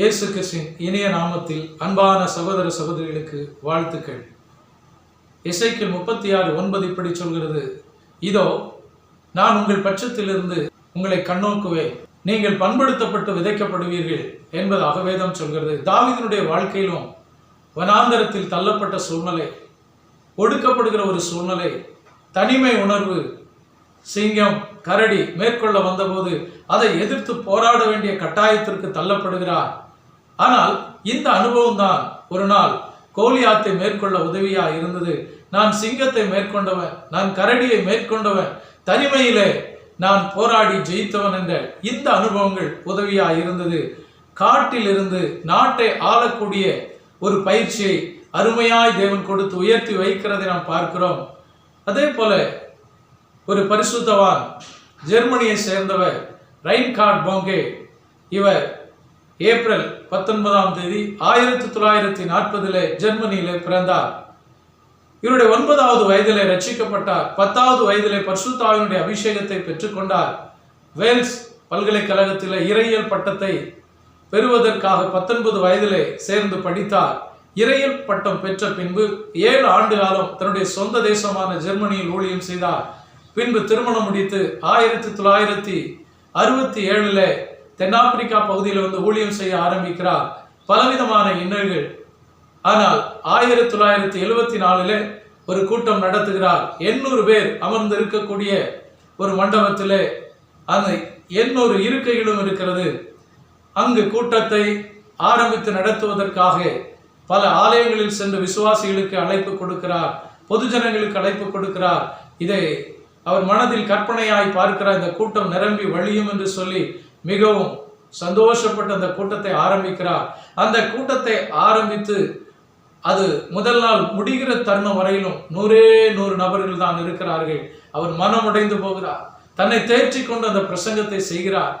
இயேசு கிறிஸ்தின் இனிய நாமத்தில் அன்பான சகோதர சகோதரிகளுக்கு வாழ்த்துக்கள். இசைக்கில் முப்பத்தி ஆறு ஒன்பது இப்படி சொல்கிறது. இதோ நான் உங்கள் பட்சத்திலிருந்து உங்களை கண்ணோக்குவேன். நீங்கள் பண்படுத்தப்பட்டு விதைக்கப்படுவீர்கள் என்பதாக வேதம் சொல்கிறது. தாவிதனுடைய வாழ்க்கையிலும் வனாந்தரத்தில் தள்ளப்பட்ட சூழ்நிலை ஒடுக்கப்படுகிற ஒரு சூழ்நிலை தனிமை உணர்வு சிங்கம் கரடி மேற்கொள்ள வந்தபோது அதை எதிர்த்து போராட வேண்டிய கட்டாயத்திற்கு தள்ளப்படுகிறார். ஆனால் இந்த அனுபவம் தான் ஒரு நாள் கோலியாத்தை மேற்கொள்ள உதவியா இருந்தது. நான் சிங்கத்தை மேற்கொண்டவன் நான் கரடியை மேற்கொண்டவன் தனிமையிலே நான் போராடி ஜெயித்தவன் என்ற இந்த அனுபவங்கள் உதவியா இருந்தது. காட்டிலிருந்து நாட்டை ஆளக்கூடிய ஒரு பயிற்சியை அருமையாய் தேவன் கொடுத்து உயர்த்தி வைக்கிறதை நாம் பார்க்கிறோம். அதே போல ஒரு பரிசுத்தவான் ஜெர்மனியை சேர்ந்தவர் ரைன்கார்ட் போங்கே இவர் ஏப்ரல் பத்தொன்பதாம் தேதி ஆயிரத்தி தொள்ளாயிரத்தி நாற்பதில் ஜெர்மனியிலே பிறந்தார். இவருடைய ஒன்பதாவது வயதிலே ரட்சிக்கப்பட்டார். பத்தாவது வயதிலே பர்சுத்தாவினுடைய அபிஷேகத்தை பெற்றுக்கொண்டார். வேல்ஸ் பல்கலைக்கழகத்தில் இறையியல் பட்டத்தை பெறுவதற்காக பத்தொன்பது வயதிலே சேர்ந்து படித்தார். இறையியல் பட்டம் பெற்ற பின்பு ஏழு ஆண்டு காலம் தன்னுடைய சொந்த தேசமான ஜெர்மனியில் ஊழியம் செய்தார். பின்பு திருமணம் முடித்து ஆயிரத்தி தொள்ளாயிரத்தி அறுபத்தி ஏழில் தென்னாப்பிரிக்கா பகுதியில் வந்து ஊழியம் செய்ய ஆரம்பிக்கிறார். பலவிதமான இன்னல்கள். ஆனால் ஆயிரத்தி தொள்ளாயிரத்தி எழுவத்தி நாலுல ஒரு கூட்டம் நடத்துகிறார். எண்ணூறு பேர் அமர்ந்து இருக்கக்கூடிய ஒரு மண்டபத்தில் அந்த எண்ணூறு இருக்கைகளும் இருக்கிறது. அங்கு கூட்டத்தை ஆரம்பித்து நடத்துவதற்காக பல ஆலயங்களில் சென்று விசுவாசிகளுக்கு அழைப்பு கொடுக்கிறார். பொதுஜனங்களுக்கு அழைப்பு கொடுக்கிறார். இதை அவர் மனதில் கற்பனையாய் பார்க்கிறார். இந்த கூட்டம் நிரம்பி வழியும் என்று சொல்லி மிகவும் சந்தோஷப்பட்டு அந்த கூட்டத்தை ஆரம்பிக்கிறார். அந்த கூட்டத்தை ஆரம்பித்து அது முதல் நாள் முடிகிற தருணம் வரையிலும் நூறே நூறு நபர்கள் தான் இருக்கிறார்கள். அவர் மனம் உடைந்து போகிறார். தன்னை தேர்ச்சி கொண்டு அந்த பிரசங்கத்தை செய்கிறார்.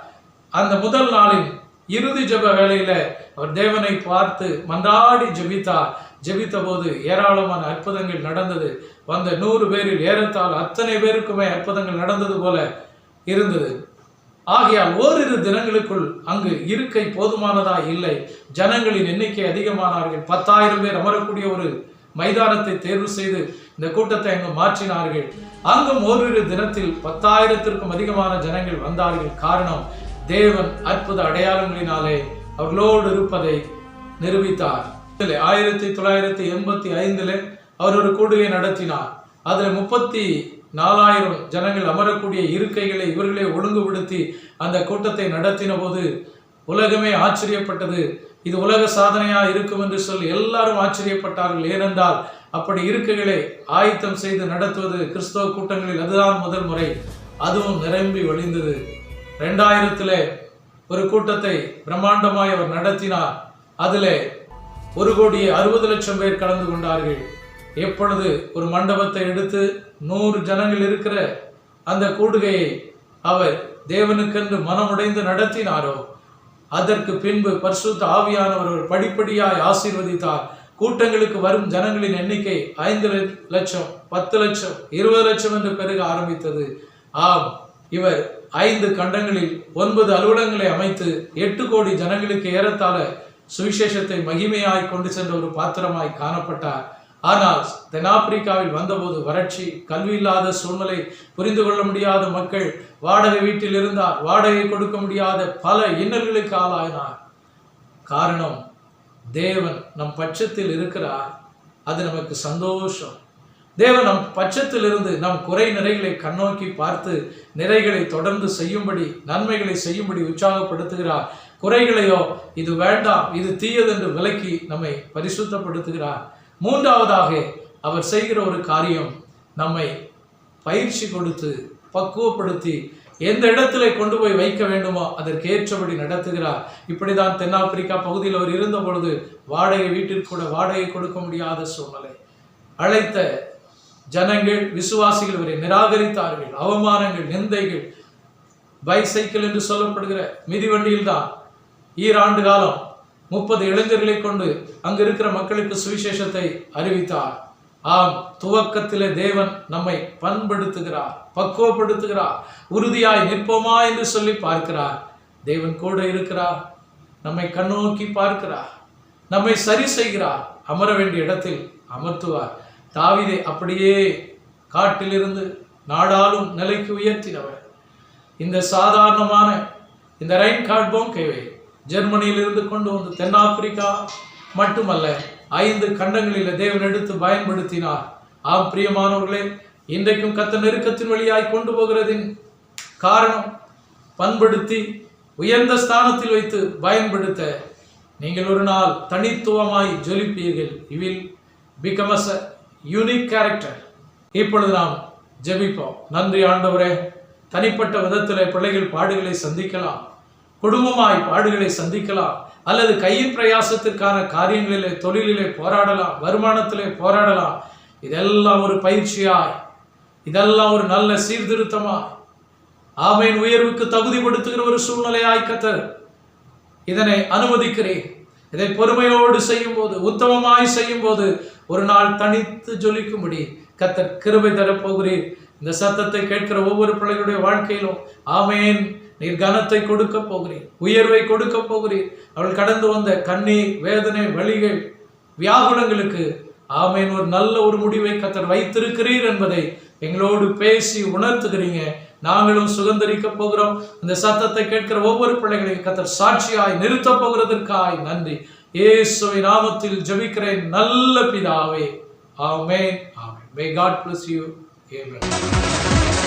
அந்த முதல் நாளின் இறுதி ஜெப வேலையில அவர் தேவனை பார்த்து மன்றாடி ஜபித்தார். ஜபித்த போது ஏராளமான அற்புதங்கள் நடந்தது. வந்த நூறு பேரில் ஏறத்தால் அத்தனை பேருக்குமே அற்புதங்கள் நடந்தது போல இருந்தது. ஆகையால் ஓரிரு தினங்களுக்குள் அங்கு இருக்கை போதுமானதா இல்லை. ஜனங்களின் எண்ணிக்கை அதிகமானார்கள். பத்தாயிரம் பேர் அமரக்கூடிய ஒரு மைதானத்தை தேர்வு செய்து இந்த கூட்டத்தை அங்கு மாற்றினார்கள். அங்கும் ஓரிரு தினத்தில் பத்தாயிரத்திற்கும் அதிகமான ஜனங்கள் வந்தார்கள். காரணம் தேவன் அற்புத அடையாளங்களினாலே அவர்களோடு இருப்பதை நிரூபித்தார். ஆயிரத்தி தொள்ளாயிரத்தி எண்பத்தி ஐந்தில் அவர் ஒரு கூடுகை நடத்தினார். அதில் முப்பத்தி நாலாயிரம் ஜனங்கள் அமரக்கூடிய இருக்கைகளை இவர்களே ஒழுங்குபடுத்தி அந்த கூட்டத்தை நடத்தின போது உலகமே ஆச்சரியப்பட்டது. இது உலக சாதனையா இருக்கும் என்று சொல்லி எல்லாரும் ஆச்சரியப்பட்டார்கள். ஏனென்றால் அப்படி இருக்கைகளை ஆயத்தம் செய்து நடத்துவது கிறிஸ்தவ கூட்டங்களில் அதுதான் முதல் முறை. அதுவும் நிரம்பி வழிந்தது ரெண்டாயிரத்தில் ஒரு கூட்டத்தை பிரம்மாண்டமாய் அவர் நடத்தினார். அதில் ஒரு கோடி அறுபது லட்சம் பேர் கலந்து கொண்டார்கள். எப்பொழுது ஒரு மண்டபத்தை எடுத்து நூறு ஜனங்கள் இருக்கிற அந்த கூடுகையை அவர் தேவனுக்கென்று மனமுடைந்து நடத்தினாரோ அதற்கு பின்பு பரிசுத்த ஆவியானவர் ஒரு படிப்படியாய் ஆசீர்வதித்தார். கூட்டங்களுக்கு வரும் ஜனங்களின் எண்ணிக்கை ஐந்து லட்சம் பத்து லட்சம் இருபது லட்சம் என்று பெருக ஆரம்பித்தது. ஆம் இவர் ஐந்து கண்டங்களில் ஒன்பது அலுவலகங்களை அமைத்து எட்டு கோடி ஜனங்களுக்கு ஏறத்தாழ சுவிசேஷத்தை மகிமையாய் கொண்டு சென்ற ஒரு பாத்திரமாய் காணப்பட்டார். ஆனால் தென்னாப்பிரிக்காவில் வந்தபோது வறட்சி கல்வி இல்லாத சூழ்நிலை புரிந்து கொள்ள முடியாத மக்கள் வாடகை வீட்டில் இருந்தார் வாடகை கொடுக்க முடியாத பல இன்னல்களுக்கு ஆளாயினார். காரணம் தேவன் நம் பட்சத்தில் இருக்கிறார். அது நமக்கு சந்தோஷம். தேவன் நம் பட்சத்தில் இருந்து நம் குறை நிறைகளை கண்ணோக்கி பார்த்து நிறைகளை தொடர்ந்து செய்யும்படி நன்மைகளை செய்யும்படி உற்சாகப்படுத்துகிறார். குறைகளையோ இது வேண்டாம் இது தீயது என்று விலக்கி நம்மை பரிசுத்தப்படுத்துகிறார். மூன்றாவதாக அவர் செய்கிற ஒரு காரியம் நம்மை பயிற்சி கொடுத்து பக்குவப்படுத்தி எந்த இடத்துல கொண்டு போய் வைக்க வேண்டுமோ அதற்கு ஏற்றபடி நடத்துகிறார். இப்படிதான் தென்னாப்பிரிக்கா பகுதியில் அவர் இருந்த பொழுது வாடகை வீட்டிற்கு கூட வாடகை கொடுக்க முடியாத சூழ்நிலை. அழைத்த ஜனங்கள் விசுவாசிகள் இவரை நிராகரித்தார்கள். அவமானங்கள் நிந்தைகள் பைசைக்கிள் என்று சொல்லப்படுகிற மிதிவண்டியில் தான் ஈராண்டு காலம் முப்பது இளைஞர்களை கொண்டு அங்கு இருக்கிற மக்களுக்கு சுவிசேஷத்தை அறிவித்தார். ஆம் துவக்கத்திலே தேவன் நம்மை பண்படுத்துகிறார் பக்குவப்படுத்துகிறார் உறுதியாய் நிற்போமா என்று சொல்லி பார்க்கிறார். தேவன் கூட இருக்கிறார் நம்மை கண்ணோக்கி பார்க்கிறார் நம்மை சரி செய்கிறார் அமர வேண்டிய இடத்தில் அமர்த்துவார். தாவிதை அப்படியே காட்டிலிருந்து நாடாலும் நிலைக்கு உயர்த்தினவர். இந்த சாதாரணமான இந்த ரைன் கார்ட்போம் கேவை ஜெர்மனியிலிருந்து கொண்டு வந்து தென்னாப்பிரிக்கா மட்டுமல்ல ஐந்து கண்டங்களில் தேவன் எடுத்து பயன்படுத்தினார். ஆம் பிரியமானவர்களே இன்றைக்கும் கத்த நெருக்கத்தின் வழியாய் கொண்டு போகிறதின் காரணம் பண்படுத்தி உயர்ந்த ஸ்தானத்தில் வைத்து பயன்படுத்த நீங்கள் ஒரு நாள் தனித்துவமாய் ஜொலிப்பீர்கள். Evil become as a unique character இப்பொழுது நாம் ஜெபிப்போம். நன்றி ஆண்டவரே தனிப்பட்ட விதத்தில் பிள்ளைகள் பாடுகளை சந்திக்கலாம். குடும்பமாய் பாடுகளை சந்திக்கலாம் அல்லது கையின் பிரயாசத்திற்கான காரியங்களிலே தொழிலிலே போராடலாம் வருமானத்திலே போராடலாம். இதெல்லாம் ஒரு பயிற்சியாய். இதெல்லாம் ஒரு நல்ல சீர்திருத்தமாய். ஆமையின் உயர்வுக்கு தகுதிப்படுத்துகிற ஒரு சூழ்நிலையாய் கத்தர் இதனை அனுமதிக்கிறேன். இதை பொறுமையோடு செய்யும் போது உத்தமமாய் செய்யும் போது ஒரு நாள் தனித்து ஜொலிக்கும்படி கத்தர் கிருபை தரப்போகிறீர். இந்த சத்தத்தை கேட்கிற ஒவ்வொரு பிள்ளைகளுடைய வாழ்க்கையிலும் ஆமேன். நீர் கனத்தை கொடுக்க போகிறீர் உயர்வை கொடுக்க போகிறீர். அவள் கடந்து வந்த கண்ணீர் வேதனை வழிகள் வியாகுலங்களுக்கு ஆமேன். ஒரு நல்ல ஒரு முடிவை கத்தர் வைத்திருக்கிறீர் என்பதை எங்களோடு பேசி உணர்த்துகிறீங்க. நாங்களும் சுதந்திரிக்க போகிறோம். இந்த சத்தத்தை கேட்கிற ஒவ்வொரு பிள்ளைகளையும் கத்தர் சாட்சியாய் நிறுத்த போகிறதற்காய் நன்றி. இயேசுவின் நாமத்தில் ஜெபிக்கிறேன். நல்ல பிதாவே. ஆமேன். ஆமேன். May God bless you amen.